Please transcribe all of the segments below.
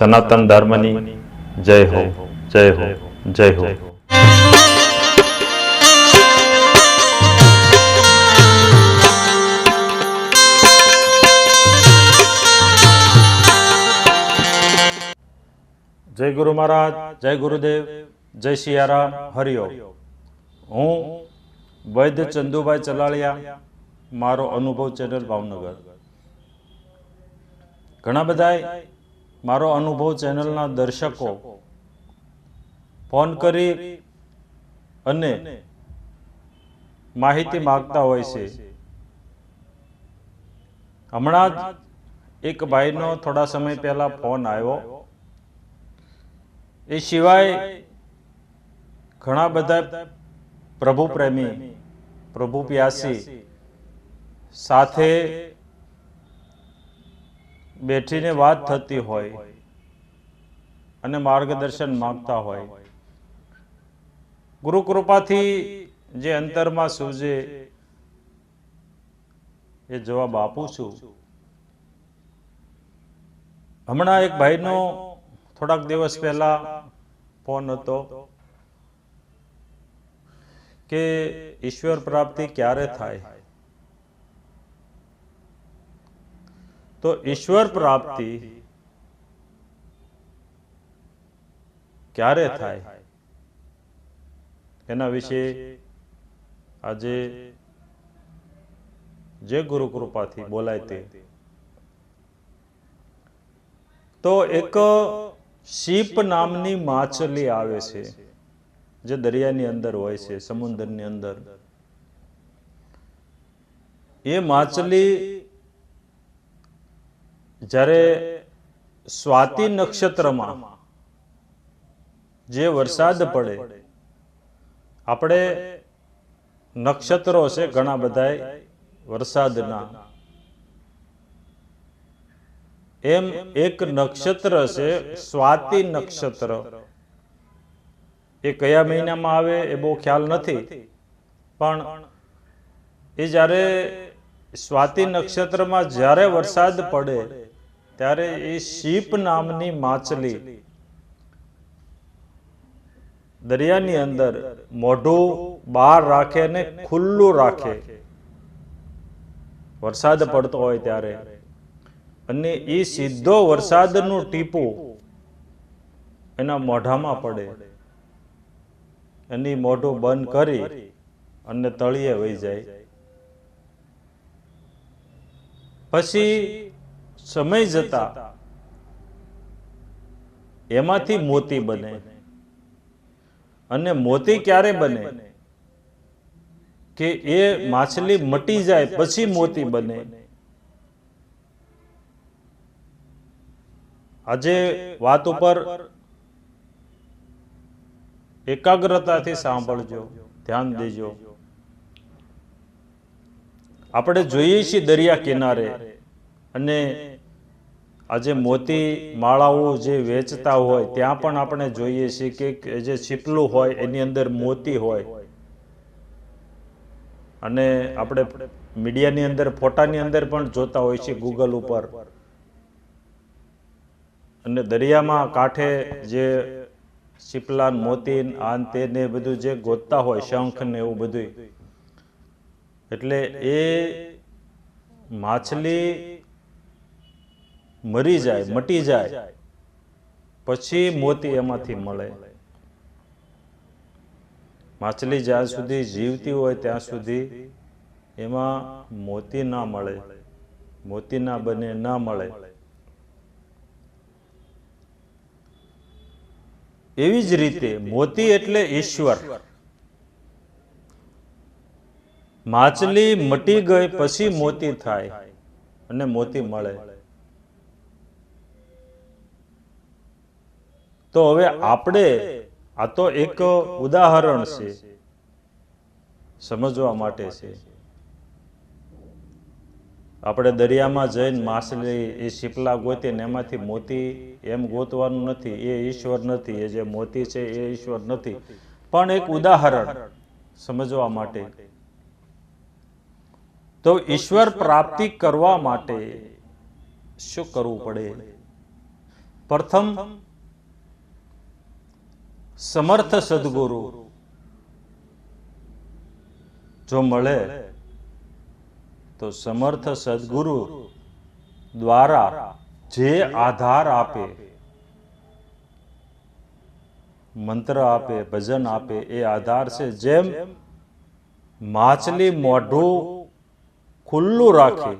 સનાતન ધર્મની જય હો જય હો જય હો. જય ગુરુ મહારાજ, જય ગુરુદેવ, જય સિયારામ હરિઓમ હું વૈદ્ય ચંદુભાઈ ચલાળિયા, મારો અનુભવ ચેનલ ભાવનગર. ઘણા બધા મારો અનુભવ ચેનલના દર્શકો ફોન કરી અને માહિતી માગતા હોય છે. હમણાં જ એક ભાઈનો થોડા સમય પહેલા ફોન આવ્યો. એ સિવાય ઘણા બધા પ્રભુ પ્રેમી પ્રભુ પ્યાસી સાથે બેઠીને વાત થતી હોય અને માર્ગદર્શન માંગતા હોય. ગુરુકૃપાથી જે અંતરમાં સૂજે એ જવાબ આપું છું. હમણાં એક ભાઈનો થોડાક દિવસ પહેલા ફોન હતો કે ઈશ્વર પ્રાપ્તિ ક્યારે થાય? તો ઈશ્વર પ્રાપ્તિ ક્યારે થાય? એના વિશે આજે જે ગુરુ કૃપાથી બોલાય તે. તો એક શીપ નામની માછલી આવે છે, જે દરિયાની અંદર હોય છે, સમુદ્રની અંદર. એ માછલી જ્યારે સ્વાતિ નક્ષત્રમાં જે વરસાદ પડે આપણે નક્ષત્રો છે ઘણા બધા વરસાદના. એમ એક નક્ષત્ર છે સ્વાતિ નક્ષત્ર. એ કયા મહિનામાં આવે એ બહુ ખ્યાલ નથી પણ એ જ્યારે સ્વાતિ નક્ષત્રમાં જ્યારે વરસાદ પડે ત્યારે એ શીપ નામની માછલી દરિયાની અંદર મોઢું બહાર રાખે ને ખુલ્લું રાખે. વરસાદ પડતો હોય ત્યારે. અને એ સીધો વરસાદનું ટીપું એના મોઢામાં પડે. એની મોઢું બંધ કરી અને તળિયે વહી જાય. પછી સમય જતા એમાંથી મોતી બને. અને મોતી ક્યારે બને? કે એ માછલી મટી જાય પછી મોતી બને. આજે વાત ઉપર એકાગ્રતાથી સાંભળજો ધ્યાન દેજો. આપણે જોઈએ છીએ દરિયા કિનારે અને આજે મોતી માળાઓ જે વેચતા હોય, ત્યાં પણ આપણે જોઈએ છીએ કે જે છીપલું હોય, એની અંદર મોતી હોય. અને આપણે મીડિયાની અંદર, ફોટાની અંદર પણ જોતા હોય છે ગૂગલ ઉપર. અને દરિયામાં કાંઠે જે શીપલા મોતી આન તે ને બધું જે ગોતતા હોય, શંખ ને એવું બધું એટલે એ માછલી મરી જાય મટી જાય પછી મોતી એમાંથી મળે. માછલી જ્યાં સુધી જીવતી હોય ત્યાં સુધી એમાં મોતી ના મળે. મોતી ના બને ના મળે. એવી જ રીતે મોતી એટલે ઈશ્વર. માછલી મટી ગઈ પછી મોતી થાય અને મોતી મળે. તો હવે આપણે, આ તો એક ઉદાહરણ છે, સમજવા માટે છે. આપણે દરિયામાં જઈને માછલી એ શીપલા ગોતી ને એમાંથી મોતી એમ ગોતવાનું નથી, એ ઈશ્વર નથી, એ જે મોતી છે એ ઈશ્વર નથી. પણ એક ઉદાહરણ સમજવા માટે. તો ઈશ્વર પ્રાપ્તિ કરવા માટે શું કરવું પડે? પ્રથમ સમર્થ સદગુરુ. જો મળે તો સમર્થ સદગુરુ દ્વારા જે આધાર આપે, મંત્ર આપે, ભજન આપે, એ આધાર છે જેમ માછલી મોઢું ખુલ્લું રાખે.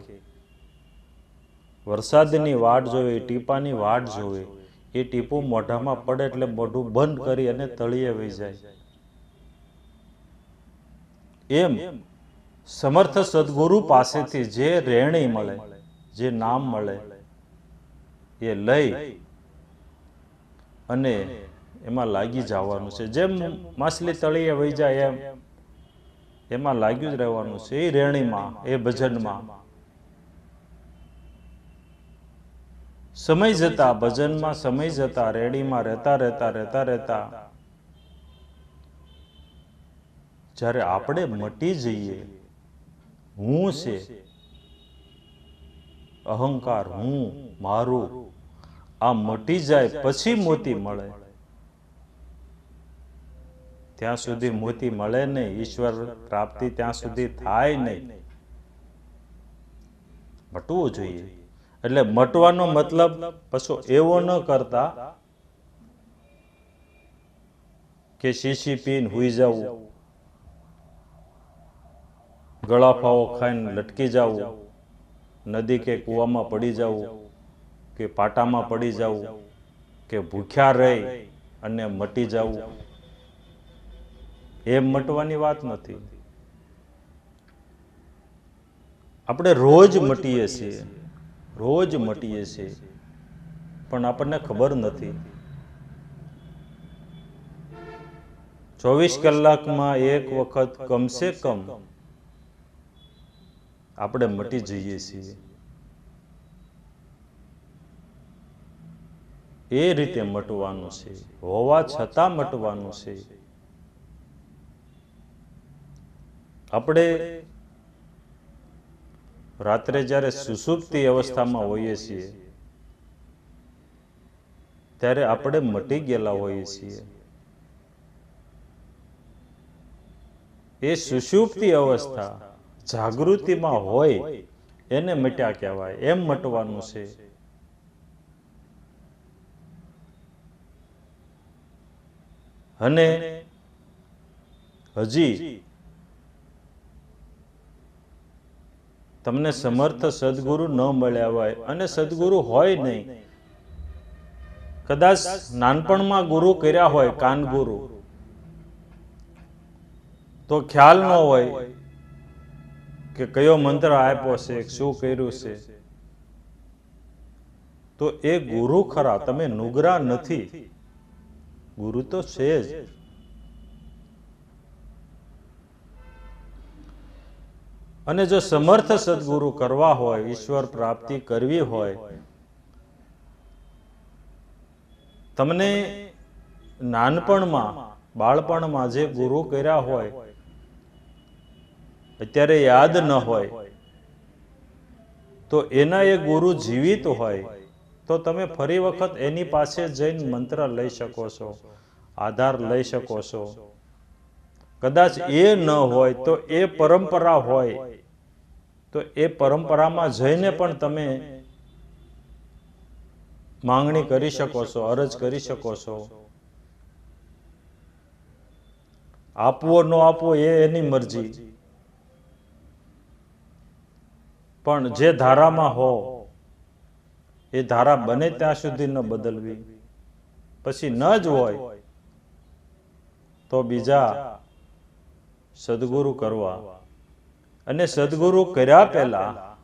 વરસાદની વાટ જોવે, ટીપાની વાટ જોવે એ ટીપું મોઢામાં પડે એટલે મોઢું બંધ કરી અને તળીએ વહી જાય. એમ સમર્થ સદગુરુ પાસેથી જે રેણી મળે, જે નામ મળે, એ લઈ અને એમાં લાગી જવાનું છે. જેમ માછલી તળીએ વહી જાય એમ, એમાં લાગ્યું જ રહેવાનું છે. એ રેણીમાં, એ ભજનમાં સમય જતા ભજનમાં સમય જતા રેડીમાં રહેતા રહેતા રહેતા રહેતા જ્યારે આપણે મટી જઈએ, હું છે, અહંકાર હું, મારું, આ મટી જાય પછી મોતી મળે. ત્યાં સુધી મોતી મળે નહીં, ઈશ્વર પ્રાપ્તિ ત્યાં સુધી થાય નહીં. મટવું જોઈએ. એટલે મટવાનો મતલબ પછી એવો ન કરતા કે શીશી પીન હુઈ જવું. ગળાફાઓ ખાઈને લટકી જવું. નદી કે કૂવામાં પડી જવું. કે પાટામાં પડી જવું. કે ભૂખ્યા રહી અને મટી જવું. એમ મટવાની વાત નથી. આપણે રોજ મટીએ છીએ. રોજ મટીએ છીએ પણ આપણને ખબર નથી. ચોવીસ કલાકમાં એક વખત કમસે કમ આપણે મટી જઈએ છીએ. એ રીતે મટવાનું છે. હોવા છતાં મટવાનું છે. આપણે રાત્રે જ્યારે સુસુપ્તિ અવસ્થામાં હોઈએ છીએ, ત્યારે આપણે મટી ગયેલા હોઈએ છીએ. એ સુષુપ્તિ અવસ્થા જાગૃતિમાં હોય એને મટ્યા કહેવાય, એમ મટવાનું છે. અને હજી તમને સમર્થ સદગુરુ ન મળ્યા હોય અને સદગુરુ હોય નહીં. કદાચ નાનપણમાં ગુરુ કર્યા હોય કાન તો ખ્યાલ ન હોય કે કયો મંત્ર આપ્યો છે, શું કર્યું છે. તો એ ગુરુ ખરા, તમે નુગરા નથી. ગુરુ તો છે જ. અને જો સમર્થ સદગુરુ કરવા હોય, ઈશ્વર પ્રાપ્તિ કરવી હોય, તમને નાનપણમાં, બાળપણમાં જે ગુરુ કર્યા હોય, અત્યારે યાદ ન હોય, તો એના એ ગુરુ જીવિત હોય, તો તમે ફરી વખત એની પાસે જઈને મંત્ર લઈ શકો છો, આધાર લઈ શકો છો. કદાચ એ ન હોય, તો એ પરંપરા હોય તો એ પરંપરામાં જઈને પણ તમે માંગણી કરી શકો છો, અરજ કરી શકો છો. આપવો ન આપવો એ એની મરજી. પણ જે ધારામાં હો, એ ધારા બને ત્યાં સુધી ન બદલવી. પછી ન જ હોય, તો બીજા સદગુરુ કરવા. અને સદગુરુ કર્યા પહેલા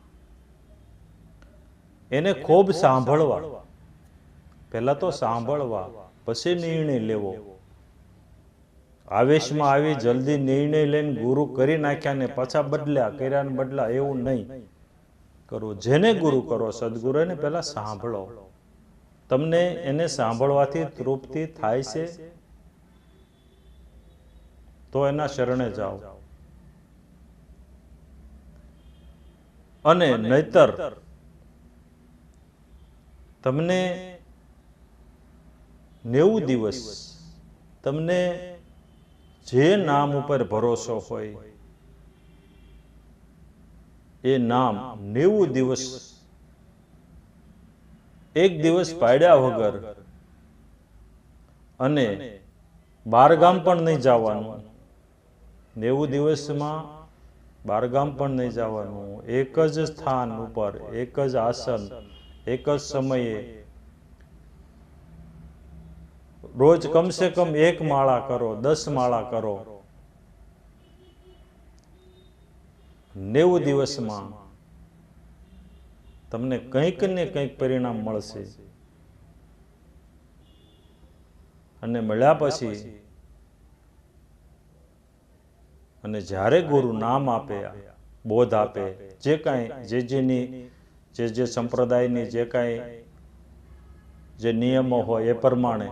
એને ખૂબ સાંભળવા. પહેલા તો સાંભળવા, પછી નિર્ણય લેવો. આવેશમાં આવી જલ્દી નિર્ણય લઈને ગુરુ કરી નાખ્યા ને પાછા બદલ્યા, કર્યા ને બદલા એવું નહીં. કરવું જેને ગુરુ કરો, સદગુરુ એને પહેલા સાંભળો. તમને એને સાંભળવાથી તૃપ્તિ થાય છે? તો એના શરણે જાઓ. અને નહીતર તમને નેવું દિવસ તમને જે નામ ઉપર ભરોસો હોય એ નામ નેવું દિવસ એક દિવસ પાડ્યા વગર અને બારગામ પણ નહીં જવાનું. નેવું દિવસમાં બારગામ પણ નહીં જવાનું. એક જ સ્થાન ઉપર, એક જ આસન, એક જ સમયે. રોજ કમસે કમ એક માળા કરો, દસ માળા કરો. નેવું દિવસમાં તમને કંઈક ને કંઈક પરિણામ મળશે. અને મળ્યા પછી અને જ્યારે ગુરુ નામ આપે, બોધ આપે, જે કાંઈ જે જેની, જે જે સંપ્રદાયની જે કાંઈ જે નિયમો હોય એ પ્રમાણે,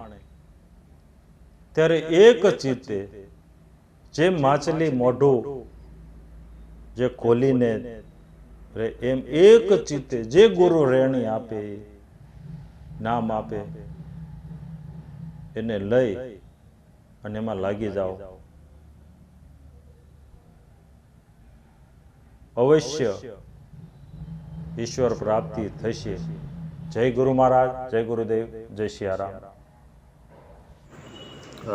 ત્યારે એક ચિત્તે જે માછલી મોઢું જે ખોલીને રે, એમ એક ચિત્તે જે ગુરુ રેણી આપે, નામ આપે, એને લઈ અને એમાં લાગી જાઓ. અવશ્ય ઈશ્વર પ્રાપ્તિ થશે. જય ગુરુ મહારાજ જય ગુરુદેવ જય સિયારામ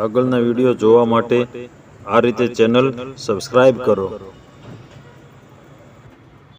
આગળના વીડિયો જોવા માટે આ રીતે ચેનલ સબસ્ક્રાઇબ કરો.